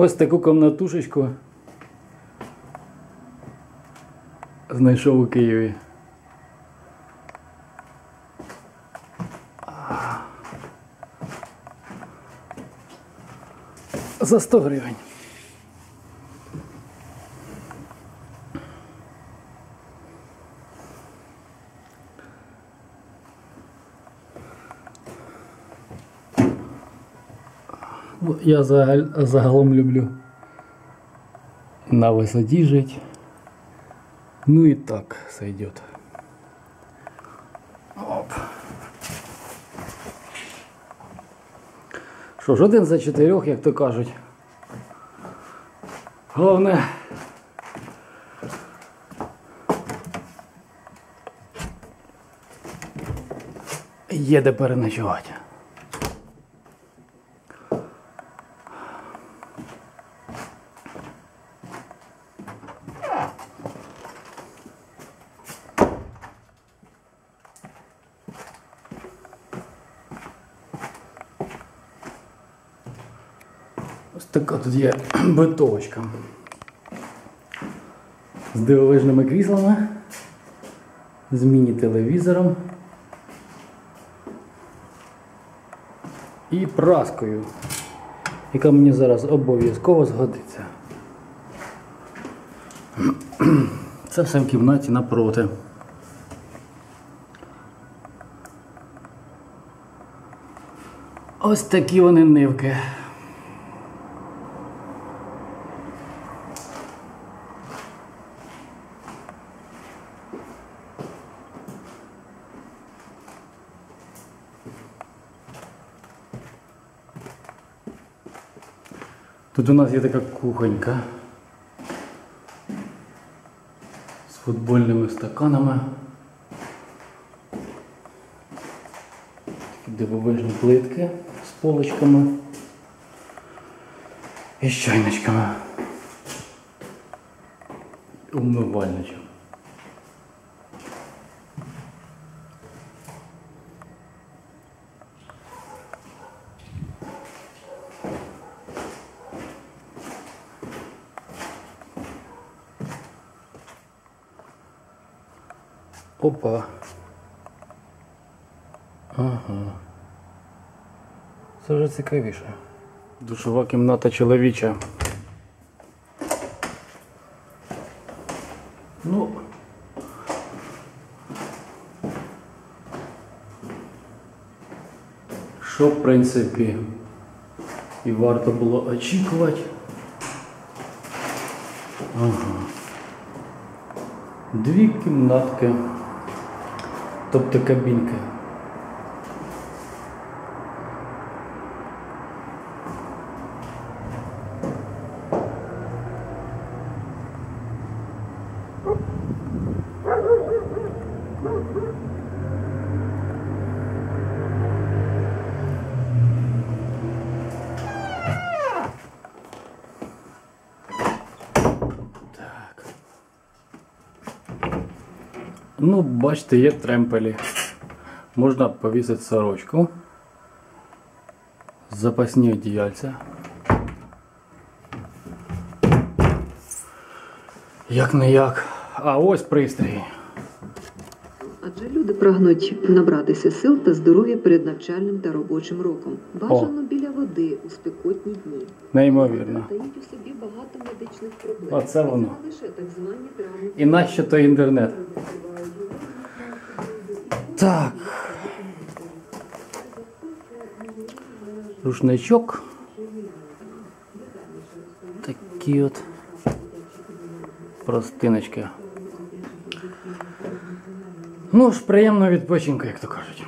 Ось таку комнатушечку знайшов у Києві. За 100 гривень. Я загалом люблю на высоте жить. Ну и так сойдет. Оп. Що ж, один за чотирьох, як то кажуть. Головне. Є де переночувати. Ось така тут є битовочка. З дивовижними кріслами, з міні-телевізором і праскою, яка мені зараз обов'язково згодиться. Це все в кімнаті напроти. Ось такі вони нивки. Тут у нас є така кухонька з футбольними стаканами. Такі дивовижні плитки з полочками і з чайничками. Умивальничок. Опа. Ага. Це вже цікавіше. Душова кімната чоловіча. Ну. Що, в принципі, і варто було очікувати. Ага. Дві кімнатки, тобто кабінки. Так. Ну, бачите, є тремпелі. Можна повісити сорочку. Запасні одіяльця. Як не як. А ось пристрій. Люди прагнуть набратися сил та здоров'я перед навчальним та робочим роком. Бажано біля води у спекотні дні. Неймовірно. Таїть у собі багато медичних проблем. Оце воно. І нащо то інтернет? Так. Рушничок. Такі от простиночки. Ну ж, приємного відпочинку, як то кажуть.